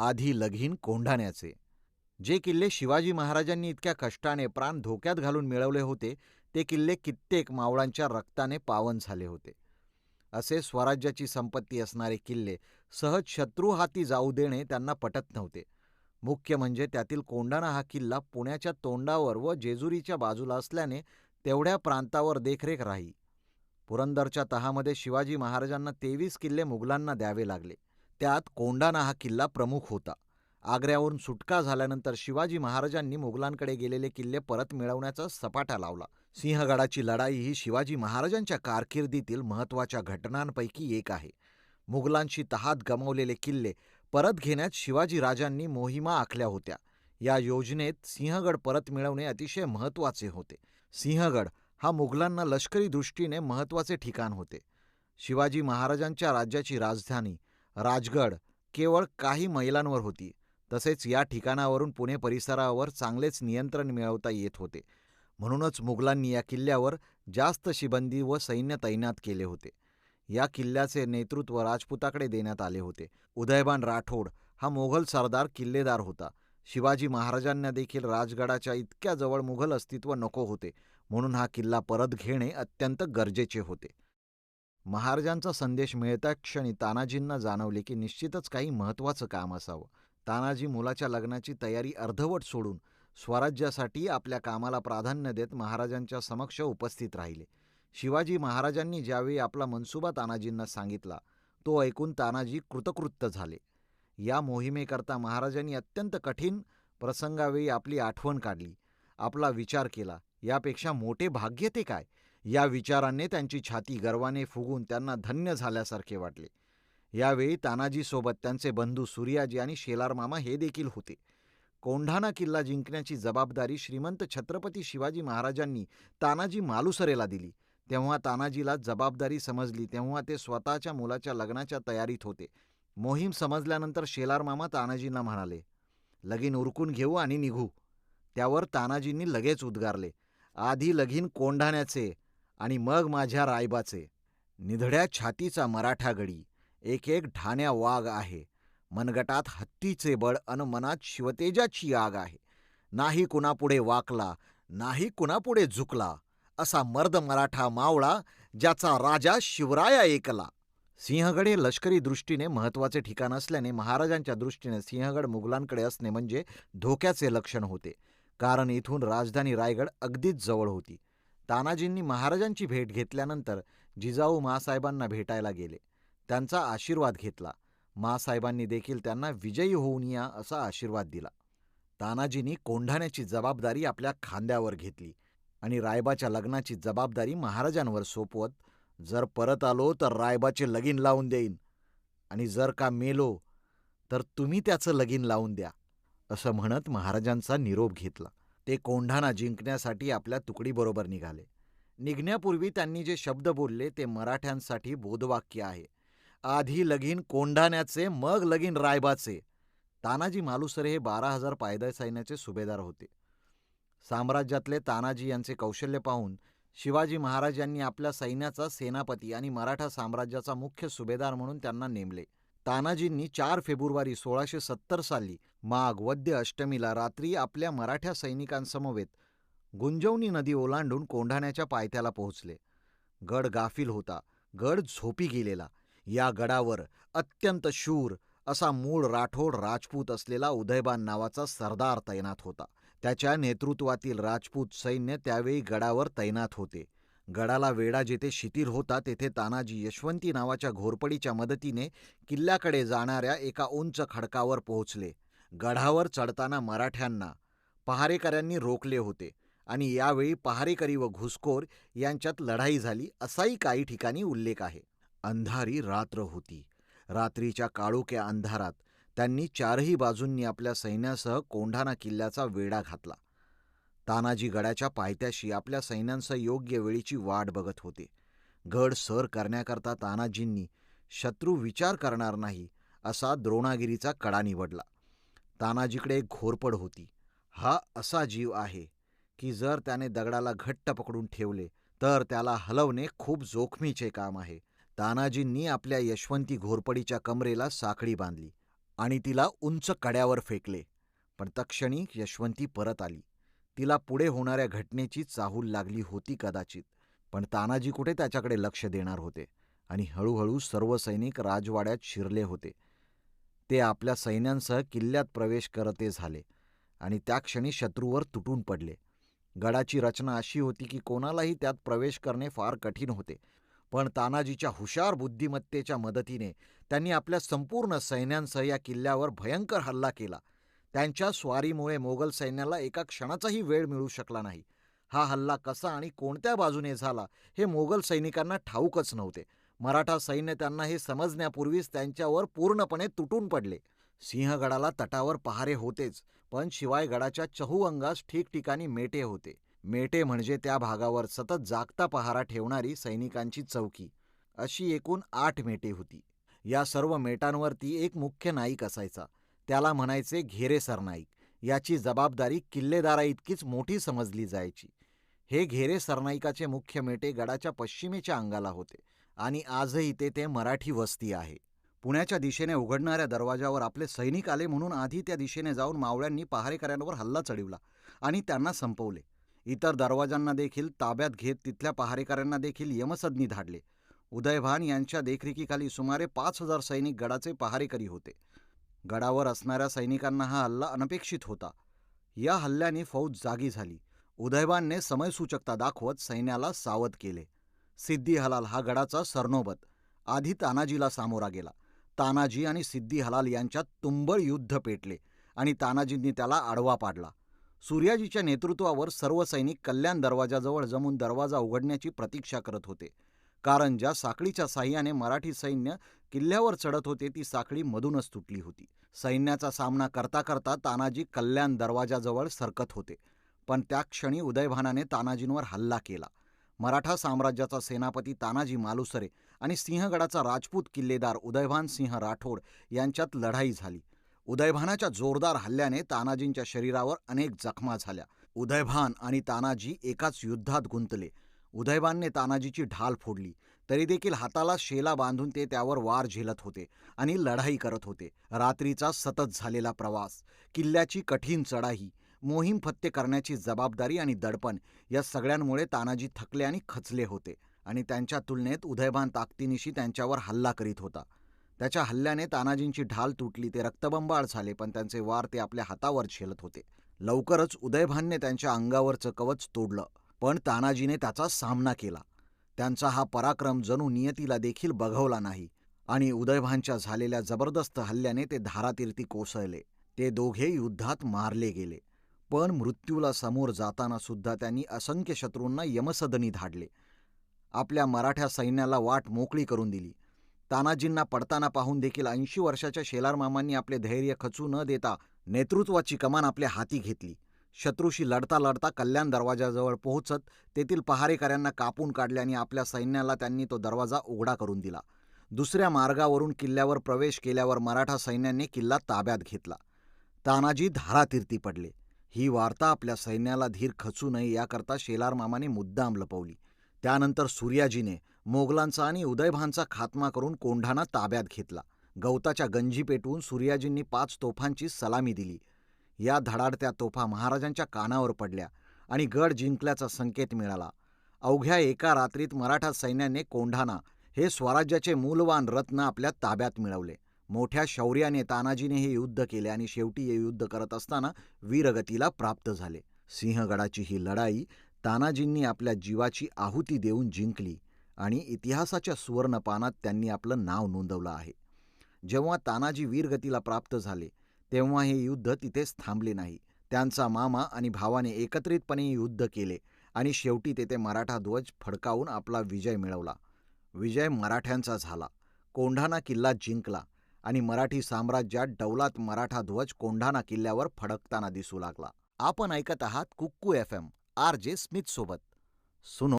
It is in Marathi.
आधी लगीन कोंढाण्याचे. जे किल्ले शिवाजी महाराजांनी इतक्या कष्टाने प्राण धोक्यात घालून मिळवले होते ते किल्ले कित्येक मावळांच्या रक्ताने पावन झाले होते. असे स्वराज्याची संपत्ती असणारे किल्ले सहज शत्रू हाती जाऊ देणे त्यांना पटत नव्हते. मुख्य म्हणजे त्यातील कोंढाणा हा किल्ला पुण्याच्या तोंडावर व जेजुरीच्या बाजूला असल्याने तेवढ्या प्रांतावर देखरेख राही. पुरंदरच्या तहामध्ये शिवाजी महाराजांना तेवीस किल्ले मुघलांना द्यावे लागले. त्यात कोंडाणा हा किल्ला प्रमुख होता. आग्र्यावरून सुटका झाल्यानंतर शिवाजी महाराजांनी मुघलांकडे गेलेले किल्ले परत मिळवण्याचा सपाटा लावला. सिंहगडाची लढाई ही शिवाजी महाराजांच्या कारकिर्दीतील महत्त्वाच्या घटनांपैकी एक आहे. मुघलांशी तहात गमावलेले किल्ले परत घेण्यात शिवाजी राजांनी मोहिमा आखल्या होत्या. या योजनेत सिंहगड परत मिळवणे अतिशय महत्त्वाचे होते. सिंहगड हा मुघलांना लष्करी दृष्टीने महत्त्वाचे ठिकाण होते. शिवाजी महाराजांच्या राज्याची राजधानी राजगड केवळ काही मैलांवर होती. तसेच या ठिकाणावरून पुणे परिसरावर चांगलेच नियंत्रण मिळवता येत होते. म्हणूनच मुघलांनी या किल्ल्यावर जास्त शिबंदी व सैन्य तैनात केले होते. या किल्ल्याचे नेतृत्व राजपुताकडे देण्यात आले होते. उदयबान राठोड हा मोघल सरदार किल्लेदार होता. शिवाजी महाराजांना देखील राजगडाच्या इतक्या जवळ मुघल अस्तित्व नको होते. म्हणून हा किल्ला परत घेणे अत्यंत गरजेचे होते. महाराजांचा संदेश मिळता क्षणी तानाजींना जाणवले की निश्चितच काही महत्त्वाचं काम असावं. तानाजी मुलाच्या लग्नाची तयारी अर्धवट सोडून स्वराज्यासाठी आपल्या कामाला प्राधान्य देत महाराजांच्या समक्ष उपस्थित राहिले. शिवाजी महाराजांनी ज्यावेळी आपला मनसुबा तानाजींना सांगितला तो ऐकून तानाजी कृतकृत्य झाले. या मोहिमेकरता महाराजांनी अत्यंत कठीण प्रसंगावेळी आपली आठवण काढली. आपला विचार केला यापेक्षा मोठे भाग्य ते काय? या विचाराने त्यांची छाती गर्वाने फुगून त्यांना धन्य झाल्यासारखे वाटले. यावेळी तानाजीसोबत त्यांचे बंधू सूर्याजी आणि शेलारमामा हे देखील होते. कोंढाणा किल्ला जिंकण्याची जबाबदारी श्रीमंत छत्रपती शिवाजी महाराजांनी तानाजी मालुसरेला दिली. तेव्हा तानाजीला जबाबदारी समजली तेव्हा ते स्वतःच्या मुलाच्या लग्नाच्या तयारीत होते. मोहीम समजल्यानंतर शेलारमामा तानाजींना म्हणाले लगीन उरकून घेऊ आणि निघू. त्यावर तानाजींनी लगेच उद्गारले आधी लगीन कोंढाण्याचे आणि मग माझ्या रायबाचे. निधड्या छातीचा मराठा गडी. एक एक ढाण्या वाघ आहे. मनगटात हत्तीचे बळ अन मनात शिवतेजाची आग आहे. नाही कुणापुढे वाकला नाही कुणापुढे झुकला असा मर्द मराठा मावळा ज्याचा राजा शिवराया एकला सिंहगड हे लष्करी दृष्टीने महत्त्वाचे ठिकाण असल्याने महाराजांच्या दृष्टीने सिंहगड मुघलांकडे असणे म्हणजे धोक्याचे लक्षण होते. कारण इथून राजधानी रायगड अगदीच जवळ होती. तानाजींनी महाराजांची भेट घेतल्यानंतर जिजाऊ मासाहेबांना भेटायला गेले. त्यांचा आशीर्वाद घेतला. मासाहेबांनी देखील त्यांना विजयी होऊन या असा आशीर्वाद दिला. तानाजींनी कोंढाण्याची जबाबदारी आपल्या खांद्यावर घेतली आणि रायबाच्या लग्नाची जबाबदारी महाराजांवर सोपवत जर परत आलो तर रायबाचे लगीन लावून देईन आणि जर का मेलो तर तुम्ही त्याचं लगीन लावून द्या असं म्हणत महाराजांचा निरोप घेतला. ते कोंढाणा जिंकण्यासाठी आपल्या तुकडीबरोबर निघाले. निघण्यापूर्वी त्यांनी जे शब्द बोलले ते मराठ्यांसाठी बोधवाक्य आहे. आधी लगीन कोंढाण्याचे मग लगीन रायबाचे. तानाजी मालुसरे हे बारा हजार पायदळ सैन्याचे सुभेदार होते. साम्राज्यातले तानाजी यांचे कौशल्य पाहून शिवाजी महाराज यांनी आपल्या सैन्याचा सेनापती आणि मराठा साम्राज्याचा मुख्य सुभेदार म्हणून त्यांना नेमले. तानाजींनी चार फेब्रुवारी सोळाशे सत्तर साली माघ वद्य अष्टमीला रात्री आपल्या मराठ्या सैनिकांसमवेत गुंजवणी नदी ओलांडून कोंढाण्याच्या पायथ्याला पोहोचले. गड गाफील होता गड झोपी गेलेला. या गडावर अत्यंत शूर असा मूळ राठोड राजपूत असलेला उदयबान नावाचा सरदार तैनात होता. त्याच्या नेतृत्वातील राजपूत सैन्य त्यावेळी गडावर तैनात होते. गडाला वेढा जेथे शिथिर होता तेथे तानाजी यशवंती नावाच्या घोरपडीच्या मदतीने किल्ल्याकडे जाणाऱ्या एका उंच खडकावर पोहोचले. गडावर चढताना मराठ्यांना पहारेकऱ्यांनी रोखले होते आणि यावेळी पहारेकरी व घुसखोर यांच्यात लढाई झाली असाही काही ठिकाणी उल्लेख आहे. अंधारी रात्र होती. रात्रीच्या काळोख्या अंधारात त्यांनी चारही बाजूंनी आपल्या सैन्यासह कोंढाणा किल्ल्याचा वेढा घातला. तानाजी गडाच्या पायथ्याशी आपल्या सैन्यांसह योग्य वेळीची वाट बघत होते. गड सर करण्याकरता तानाजींनी शत्रू विचार करणार नाही असा द्रोणागिरीचा कडा निवडला. तानाजीकडे एक घोरपड होती. हा असा जीव आहे की जर त्याने दगडाला घट्ट पकडून ठेवले तर त्याला हलवणे खूप जोखमीचे काम आहे. तानाजींनी आपल्या यशवंती घोरपडीच्या कमरेला साखळी बांधली आणि तिला उंच कड्यावर फेकले. पण तक्षणी यशवंती परत आली. तिला पुढे होणाऱ्या घटनेची चाहूल लागली होती कदाचित पण तानाजी कुठे त्याच्याकडे लक्ष देणार होते आणि हळूहळू सर्व सैनिक राजवाड्यात शिरले होते. ते आपल्या सैन्यांसह किल्ल्यात प्रवेश करते झाले आणि त्या क्षणी शत्रूवर तुटून पडले. गडाची रचना अशी होती की कोणालाही त्यात प्रवेश करणे फार कठीण होते पण तानाजीच्या हुशार बुद्धिमत्तेच्या मदतीने त्यांनी आपल्या संपूर्ण सैन्यांसह या किल्ल्यावर भयंकर हल्ला केला. त्यांच्या स्वारीमुळे मोगल सैन्याला एका क्षणाचाही वेळ मिळू शकला नाही. हा हल्ला कसा आणि कोणत्या बाजूने झाला हे मोगल सैनिकांना ठाऊकच नव्हते. मराठा सैन्य त्यांना हे समजण्यापूर्वीच त्यांच्यावर पूर्णपणे तुटून पडले. सिंहगडाला तटावर पहारे होतेच पण शिवाय गडाच्या चहूअंगास ठिकठिकाणी मेटे होते. मेटे म्हणजे त्या भागावर सतत जागता पहारा ठेवणारी सैनिकांची चौकी. अशी एकूण आठ मेटे होती. या सर्व मेटांवरती एक मुख्य नाईक असायचा. त्याला म्हणायचे घेरे सरनाईक याची जबाबदारी किल्लेदारा इतकीच मोठी समजली जायची. हे घेरे सरनाईकाचे मुख्य मेटे गडाच्या पश्चिमेच्या अंगाला होते आणि आजही ते ते मराठी वस्ती आहे. पुण्याच्या दिशेने उघडणाऱ्या दरवाजावर आपले सैनिक आले म्हणून आधी त्या दिशेने जाऊन मावळ्यांनी पहारेकऱ्यांवर हल्ला चढविला आणि त्यांना संपवले. इतर दरवाजांना देखील ताब्यात घेत तिथल्या पहारेकऱ्यांना देखील यमसदनी धाडले. उदयभान यांच्या देखरेखीखाली सुमारे पाच हजार सैनिक गडाचे पहारेकरी होते. गडावर असणाऱ्या सैनिकांना हा हल्ला अनपेक्षित होता. या हल्ल्याने फौज जागी झाली. उदयबानने समयसूचकता दाखवत सैन्याला सावध केले. सिद्दी हलाल हा गडाचा सरनोबत. आधी तानाजीला सामोरा गेला. तानाजी आणि सिद्दी हलाल यांच्यात तुंबळ युद्ध पेटले आणि तानाजींनी त्याला आडवा पाडला. सूर्याजीच्या नेतृत्वावर सर्व सैनिक कल्याण दरवाजाजवळ जमून दरवाजा उघडण्याची प्रतीक्षा करत होते. कारण ज्या साखळीच्या साह्याने मराठी सैन्य किल्ल्यावर चढत होते ती साखळी मधूनच तुटली होती. सैन्याचा सामना करता करता तानाजी कल्याण दरवाजाजवळ सरकत होते. पण त्या क्षणी उदयभानाने तानाजींवर हल्ला केला. मराठा साम्राज्याचा सेनापती तानाजी मालुसरे आणि सिंहगडाचा राजपूत किल्लेदार उदयभान सिंह राठोड यांच्यात लढाई झाली. उदयभानाच्या जोरदार हल्ल्याने तानाजींच्या शरीरावर अनेक जखमा झाल्या. उदयभान आणि तानाजी एकाच युद्धात गुंतले. उदयबानने तानाजीची ढाल फोडली. तरी देखील हाताला शेला बांधून ते त्यावर वार झेलत होते आणि लढाई करत होते. रात्रीचा सतत झालेला प्रवास किल्ल्याची कठीण चढाई मोहीम फत्ते करण्याची जबाबदारी आणि दडपण या सगळ्यांमुळे तानाजी थकले आणि खचले होते आणि त्यांच्या तुलनेत उदयभान ताकदीनिशी त्यांच्यावर हल्ला करीत होता. त्याच्या हल्ल्याने तानाजींची ढाल तुटली ते रक्तबंबाळ झाले पण त्यांचे वार ते आपल्या हातावर झेलत होते. लवकरच उदयभानने त्यांच्या अंगावरचं कवच तोडलं. पण तानाजीने त्याचा सामना केला. त्यांचा हा पराक्रम जणू नियतीला देखील बघवला नाही आणि उदयभानच्या झालेल्या जबरदस्त हल्ल्याने ते धारातीर्थी कोसळले. ते दोघे युद्धात मारले गेले. पण मृत्यूला समोर जाताना सुद्धा त्यांनी असंख्य शत्रूंना यमसदनी धाडले. आपल्या मराठ्या सैन्याला वाट मोकळी करून दिली. तानाजींना पडताना पाहून देखील ऐंशी वर्षाच्या शेलारमामांनी आपले धैर्य खचू न देता नेतृत्वाची कमान आपल्या हाती घेतली. शत्रूशी लढता लढता कल्याण दरवाजाजवळ पोहोचत तेथील पहारेकऱ्यांना कापून काढले आणि आपल्या सैन्याला त्यांनी तो दरवाजा उघडा करून दिला. दुसऱ्या मार्गावरून किल्ल्यावर प्रवेश केल्यावर मराठा सैन्याने किल्ला ताब्यात घेतला. तानाजी धारातीर्थी पडले. ही वार्ता आपल्या सैन्याला धीर खचू नये याकरता शेलार मामाने मुद्दाम लपवली. त्यानंतर सूर्याजीने मोगलांचा आणि उदयभानचा खात्मा करून कोंढाणा ताब्यात घेतला. गवताच्या गंजी पेटवून सूर्याजींनी पाच तोफांची सलामी दिली. या धडाडत्या तोफा महाराजांच्या कानावर पडल्या आणि गड जिंकल्याचा संकेत मिळाला. अवघ्या एका रात्रीत मराठा सैन्याने कोंढाणा हे स्वराज्याचे मूलवान रत्न आपल्या ताब्यात मिळवले. मोठ्या शौर्याने तानाजीने हे युद्ध केले आणि शेवटी हे युद्ध करत असताना वीरगतीला प्राप्त झाले. सिंहगडाची ही लढाई तानाजींनी आपल्या जीवाची आहुती देऊन जिंकली आणि इतिहासाच्या सुवर्णपानात त्यांनी आपलं नाव नोंदवलं आहे. जेव्हा तानाजी वीरगतीला प्राप्त झाले तेव्हा हे युद्ध तिथेच थांबले नाही. त्यांचा मामा आणि भावाने एकत्रितपणे युद्ध केले आणि शेवटी तेथे मराठा ध्वज फडकावून आपला विजय मिळवला. विजय मराठ्यांचा झाला. कोंढाणा किल्ला जिंकला आणि मराठी साम्राज्यात डौलात मराठा ध्वज कोंढाणा किल्ल्यावर फडकताना दिसू लागला. आपण ऐकत आहात Kukku F M. R J Smith सोबत. सुनो.